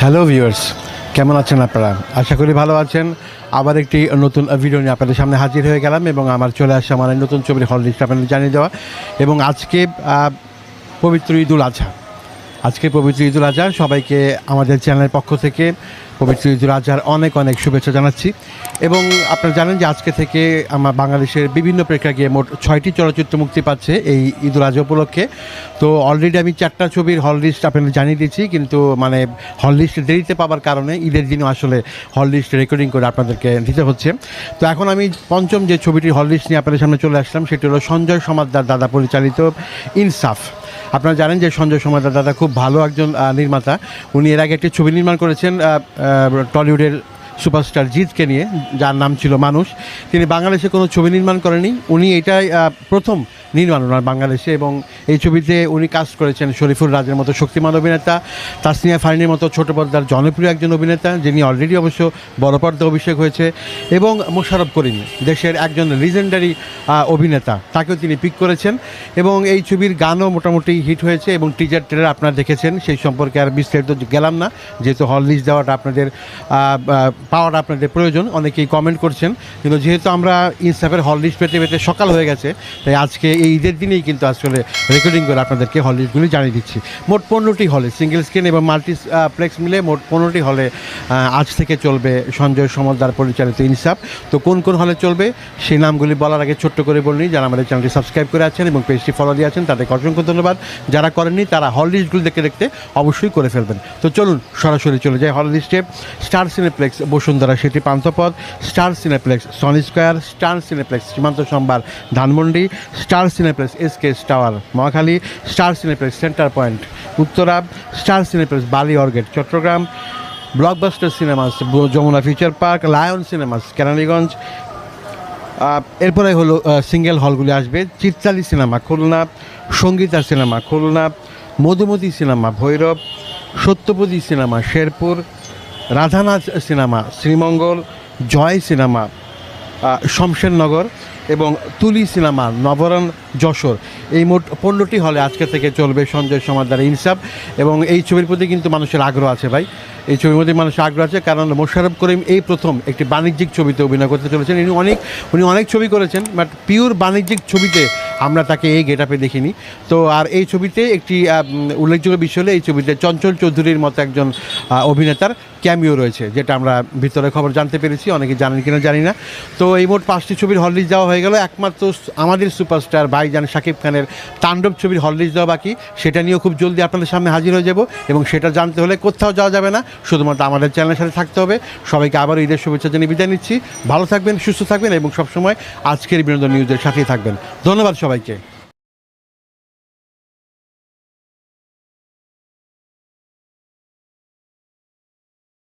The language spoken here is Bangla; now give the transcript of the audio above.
হ্যালো ভিউয়ার্স কেমন আছেন আপনারা? আশা করি ভালো আছেন। আবার একটি নতুন ভিডিও নিয়ে আপনাদের সামনে হাজির হয়ে গেলাম এবং আমার চলে আসে আমার নতুন ছবির হল লিস্ট আপনাদের জানিয়ে দেওয়া। এবং আজকে পবিত্র ঈদুল আজহা। আজকে পবিত্র ঈদুল আজহা সবাইকে আমাদের চ্যানেলের পক্ষ থেকে পবিত্র ঈদুল আজহার অনেক অনেক শুভেচ্ছা জানাচ্ছি। এবং আপনারা জানেন যে আজকে থেকে আমার বাংলাদেশের বিভিন্ন প্রেক্ষাগৃহে মোট ছয়টি চলচ্চিত্র মুক্তি পাচ্ছে এই ঈদুল আজহা উপলক্ষে। তো অলরেডি আমি চারটা ছবির হল লিস্ট আপনাদের জানিয়ে দিয়েছি, কিন্তু মানে হল লিস্ট দেরিতে পাওয়ার কারণে ঈদের দিনও আসলে হল লিস্ট রেকর্ডিং করে আপনাদেরকে দিতে হচ্ছে। তো এখন আমি পঞ্চম যে ছবিটির হল লিস্ট নিয়ে আপনাদের সামনে চলে আসলাম, সেটি হলো সঞ্জয় সমাদ্দার দাদা পরিচালিত ইনসাফ। আপনারা জানেন যে সঞ্জয় সমাদ্দার দাদা খুব ভালো একজন নির্মাতা। উনি এর আগে একটি ছবি নির্মাণ করেছেন টলিউডের সুপারস্টার জিৎকে নিয়ে, যার নাম ছিল মানুষ। তিনি বাংলাদেশে কোনো ছবি নির্মাণ করেনি উনি এটাই প্রথম নির্মাণ ওনার বাংলাদেশে এবং এই ছবিতে উনি কাজ করেছেন শরীফুর রাজের মতো শক্তিমান অভিনেতা, তাসনিয়া ফারিনের মতো ছোট পর্দার জনপ্রিয় একজন অভিনেতা, যিনি অলরেডি অবশ্য বড় পর্দা অভিষেক হয়েছে, এবং মোশারফ করিম, দেশের একজন লিজেন্ডারি অভিনেতা। তাকেও তিনি পিক করেছেন এবং এই ছবির গানও মোটামুটি হিট হয়েছে এবং টিজার ট্রেলার আপনারা দেখেছেন, সেই সম্পর্কে আর বিস্তারিত গেলাম না। যেহেতু হল লিস্ট দেওয়াটা আপনাদের পাওয়াটা আপনাদের প্রয়োজন, অনেকেই কমেন্ট করছেন। কিন্তু যেহেতু আমরা ইনসাফের হল লিস্ট পেতে পেতে সকাল হয়ে গেছে, তাই আজকে এই ঈদের দিনেই কিন্তু আসলে রেকর্ডিং করে আপনাদেরকে হল লিস্টগুলি জানিয়ে দিচ্ছি। মোট পনেরোটি হলে সিঙ্গেল স্ক্রিন এবং মাল্টি প্লেক্স মিলে মোট পনেরোটি হলে আজ থেকে চলবে সঞ্জয় সমলদার পরিচালিত ইনসাফ। তো কোন কোন হলে চলবে সেই নামগুলি বলার আগে ছোট্ট করে বলিনি যারা আমাদের চ্যানেলটি সাবস্ক্রাইব করে আছেন এবং পেজটি ফলো দিয়ে আছেন, তাদেরকে অসংখ্য ধন্যবাদ। যারা করেননি, তারা হল লিস্টগুলি দেখে দেখতে অবশ্যই করে ফেলবেন। তো চলুন সরাসরি চলে যাই হল লিস্টে Star Cineplex Bashundhara City Panthapath Star Cineplex Sony Square Star Cineplex Shimanto Shambhar Dhanmondi Star Cineplex S K Tower Mohakhali, Star Cineplex, Centre Point, Uttara, Star Cineplex, Bali arcade, Chattogram Blockbuster Cinemas Jamuna Future Park Lion Cinemas Keraniganj এরপরে হলো সিঙ্গেল হলগুলি আসবে Chitali cinema Khulna Sangita cinema Khulna, Madhumati cinema Bhairab Satyapadi cinema Sherpur, Radhanath cinema Sreemangal, Joy cinema Shamshernagar এবং তুলি সিনেমা, নবরণ যশোর। এই মোট পনেরোটি হলে আজকে থেকে চলবে সঞ্জয় সমাদার ইনসাফ এবং এই ছবির প্রতি কিন্তু মানুষের আগ্রহ আছে ভাই। এই ছবির মধ্যে মানুষের আগ্রহ আছে কারণ মোশারফ করিম এই প্রথম একটি বাণিজ্যিক ছবিতে অভিনয় করতে চলেছেন। ইনি অনেক, উনি অনেক ছবি করেছেন, বাট পিওর বাণিজ্যিক ছবিতে আমরা তাকে এই গেট আপে দেখিনি। তো আর এই ছবিতে একটি উল্লেখযোগ্য বিষয় হলো এই ছবিতে চঞ্চল চৌধুরীর মতো একজন অভিনেতার ক্যামিও রয়েছে, যেটা আমরা ভিতরে খবর জানতে পেরেছি, অনেকে জানেন কিনা জানি না। তো এই মোট পাঁচটি ছবির হল লিস্ট দেওয়া হয়ে গেল। একমাত্র আমাদের সুপারস্টার ভাইজান শাকিব খানের তাণ্ডব ছবির হল দেওয়া বাকি। সেটা নিয়েও খুব জলদি আপনাদের সামনে হাজির হয়ে যাব এবং সেটা জানতে হলে কোথাও যাওয়া যাবে না। শুধুমাত্র আমাদের চ্যানেলের সাথে থাকতে হবে। সবাইকে আবার ঈদের শুভেচ্ছা জানিয়ে বিদায় নিচ্ছি। ভালো থাকবেন, সুস্থ থাকবেন এবং সবসময় আজকের বিনোদন নিউজের সাথেই থাকবেন। ধন্যবাদ সবাইকে।